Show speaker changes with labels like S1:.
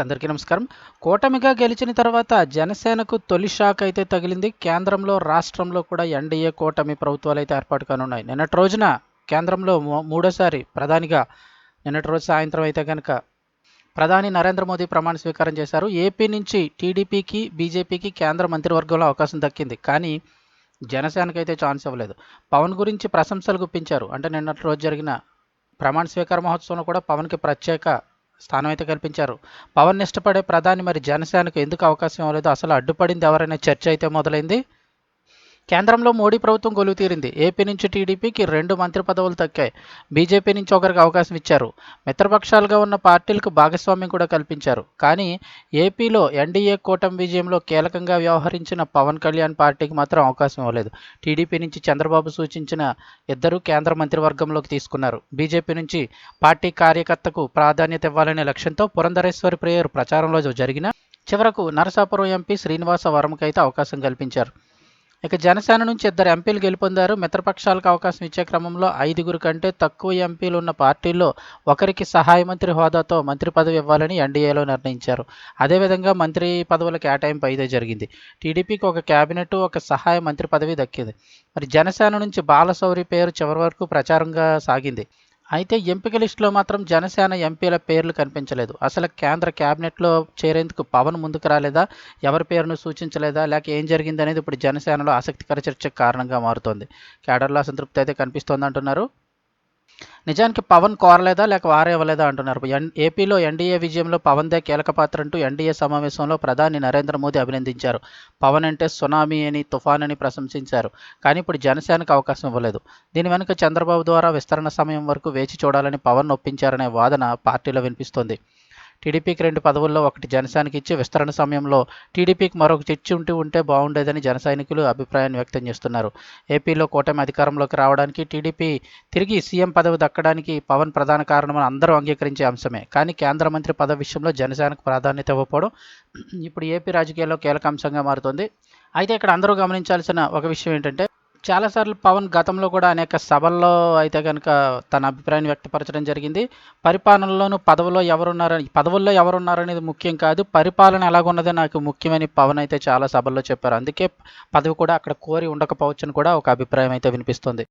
S1: అందరికీ నమస్కారం. కూటమిగా గెలిచిన తర్వాత జనసేనకు తొలి షాక్ అయితే తగిలింది. కేంద్రంలో రాష్ట్రంలో కూడా ఎన్డీఏ కూటమి ప్రభుత్వాలు అయితే ఏర్పాటు కానున్నాయి. నిన్నటి రోజున కేంద్రంలో మూడోసారి ప్రధానిగా నిన్నటి రోజు సాయంత్రం అయితే కనుక ప్రధాని నరేంద్ర మోదీ ప్రమాణ స్వీకారం చేశారు. ఏపీ నుంచి టీడీపీకి బీజేపీకి కేంద్ర మంత్రివర్గంలో అవకాశం దక్కింది. కానీ జనసేనకు అయితే ఛాన్స్ ఇవ్వలేదు. పవన్ గురించి ప్రశంసలు గుప్పించారు. అంటే నిన్నటి రోజు జరిగిన ప్రమాణ స్వీకార మహోత్సవంలో కూడా పవన్కి ప్రత్యేక స్థానం అయితే కల్పించారు. పవన్ ఇష్టపడే ప్రధాని మరి జనసేనకు ఎందుకు అవకాశం ఇవ్వలేదు? అసలు అడ్డుపడింది ఎవరైనా చర్చ అయితే మొదలైంది? కేంద్రంలో మోడీ ప్రభుత్వం కొలువు తీరింది ఏపీ నుంచి టీడీపీకి రెండు మంత్రి పదవులు తక్కాయి బీజేపీ నుంచి ఒకరికి అవకాశం ఇచ్చారు. మిత్రపక్షాలుగా ఉన్న పార్టీలకు భాగస్వామ్యం కూడా కల్పించారు. కానీ ఏపీలో ఎన్డీఏ కూటమి విజయంలో కీలకంగా వ్యవహరించిన పవన్ కళ్యాణ్ పార్టీకి మాత్రం అవకాశం ఇవ్వలేదు. టీడీపీ నుంచి చంద్రబాబు సూచించిన ఇద్దరు కేంద్ర మంత్రివర్గంలోకి తీసుకున్నారు. బీజేపీ నుంచి పార్టీ కార్యకర్తకు ప్రాధాన్యత ఇవ్వాలనే లక్ష్యంతో పురంధరేశ్వరి ప్రేయర్ ప్రచారంలో జరిగిన చివరకు నరసాపురం ఎంపీ శ్రీనివాస వర్మకైతే అవకాశం కల్పించారు. ఇక జనసేన నుంచి ఇద్దరు ఎంపీలు గెలుపొందారు. మిత్రపక్షాలకు అవకాశం ఇచ్చే క్రమంలో ఐదుగురు కంటే తక్కువ ఎంపీలు ఉన్న పార్టీల్లో ఒకరికి సహాయ మంత్రి హోదాతో మంత్రి పదవి ఇవ్వాలని ఎన్డీఏలో నిర్ణయించారు. అదేవిధంగా మంత్రి పదవుల కేటాయింపు అయితే జరిగింది. టీడీపీకి ఒక కేబినెట్ ఒక సహాయ మంత్రి పదవి దక్కింది. మరి జనసేన నుంచి బాలశౌరి పేరు చివరి వరకు ప్రచారంగా సాగింది. అయితే ఎంపిక లిస్టులో మాత్రం జనసేన ఎంపీల పేర్లు కనిపించలేదు. అసలు కేంద్ర క్యాబినెట్లో చేరేందుకు పవన్ ముందుకు రాలేదా? ఎవరి పేరును సూచించలేదా? లేక ఏం జరిగింది అనేది ఇప్పుడు జనసేనలో ఆసక్తికర చర్చకు కారణంగా మారుతోంది. కేడర్లో అసంతృప్తి అయితే కనిపిస్తోంది అంటున్నారు నిజానికి పవన్ కోరలేదా లేక వారేవ్వలేదా అంటున్నారు. ఎన్ ఏపీలో ఎన్డీఏ విజయంలో పవన్దే కీలక పాత్ర అంటూ ఎన్డీఏ సమావేశంలో ప్రధాని నరేంద్ర మోదీ అభినందించారు. పవన్ అంటే సునామీ అని తుఫాన్ అని ప్రశంసించారు. కానీ ఇప్పుడు జనసేనకు అవకాశం ఇవ్వలేదు. దీని వెనుక చంద్రబాబు ద్వారా విస్తరణ సమయం వరకు వేచి చూడాలని పవన్ ఒప్పించారనే వాదన పార్టీలో వినిపిస్తోంది. టీడీపీకి రెండు పదవుల్లో ఒకటి జనసేనకి ఇచ్చి విస్తరణ సమయంలో టీడీపీకి మరొక చర్చి ఉంటూ ఉంటే బాగుండేదని జన సైనికులు అభిప్రాయాన్ని వ్యక్తం చేస్తున్నారు. ఏపీలో కూటమి అధికారంలోకి రావడానికి టీడీపీ తిరిగి సీఎం పదవి దక్కడానికి పవన్ ప్రధాన కారణమని అందరూ అంగీకరించే అంశమే. కానీ కేంద్ర మంత్రి పదవి విషయంలో జనసేనకు ప్రాధాన్యత ఇవ్వకపోవడం ఇప్పుడు ఏపీ రాజకీయాల్లో కీలక అంశంగా మారుతోంది. అయితే ఇక్కడ అందరూ గమనించాల్సిన ఒక విషయం ఏంటంటే చాలాసార్లు పవన్ గతంలో కూడా అనేక సభల్లో అయితే కనుక తన అభిప్రాయాన్ని వ్యక్తపరచడం జరిగింది. పరిపాలనలోను పదవిలో ఎవరున్నారని పదవుల్లో ఎవరున్నారనేది ముఖ్యం కాదు. పరిపాలన ఎలాగున్నదే నాకు ముఖ్యమని పవన్ అయితే చాలా సభల్లో చెప్పారు. అందుకే పదవి కూడా అక్కడ కోరి ఉండకపోవచ్చని కూడా ఒక అభిప్రాయం అయితే వినిపిస్తుంది.